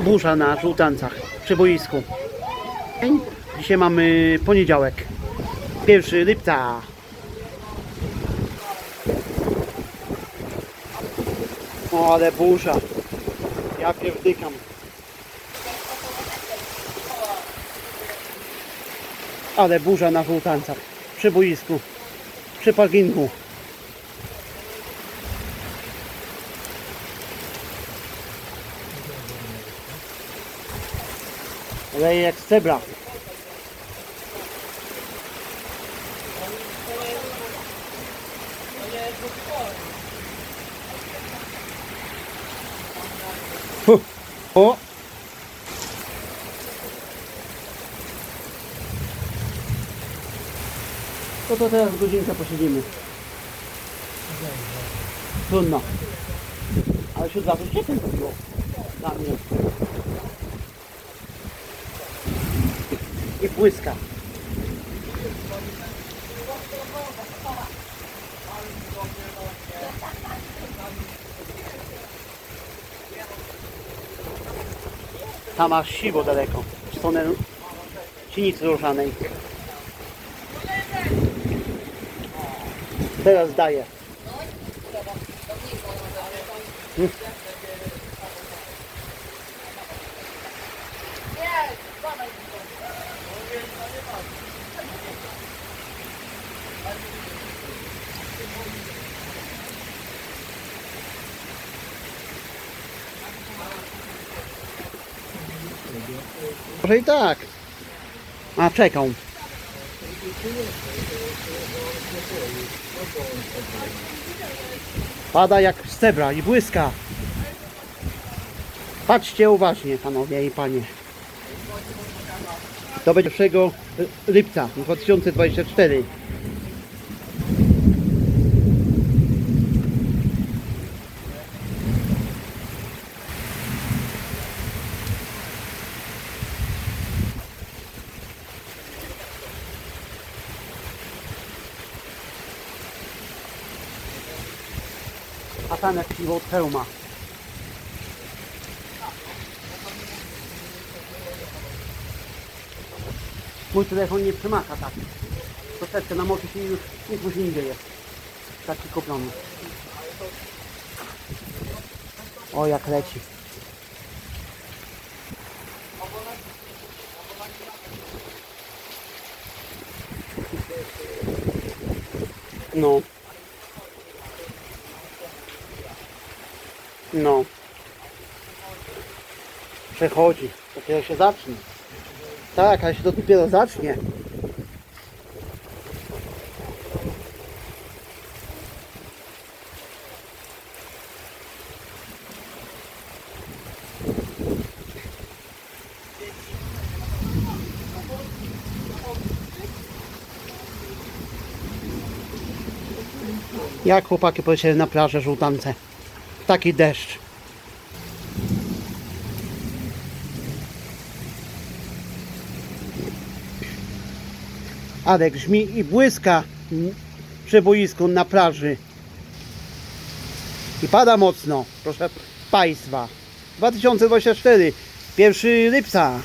burza na żółtancach przy boisku. Dzisiaj mamy poniedziałek, 1 lipca. O, ale burza. Ja pierdykam. Ale burza na żółtancach przy boisku, przy parkingu. Leje jak z cebra. Fu. O! To to teraz godzinkę posiedzimy. Trudno. Ale się od razu ciepło zrobiło. Dla mnie. I błyska. Tam masz siwo daleko, w stronę Sinicy Różanej. Teraz daję. Mm. Może i tak. A czekał. Pada jak z cebra i błyska. Patrzcie uważnie, panowie i panie. Będzie 1 lipca 2024. A tam jak piwo hełma. Mój telefon nie przemaka tak. Troszeczkę namoczy się już nic się nie dzieje. Taki kupiony. O jak leci. No. No. Przechodzi. Dopiero się zacznie. Tak, ale się to dopiero zacznie. Jak chłopaki polecieli na plażę żółtance? Taki deszcz. Adek żmi i błyska przy boisku na plaży. I pada mocno, proszę Państwa. 2024, 1 lipca.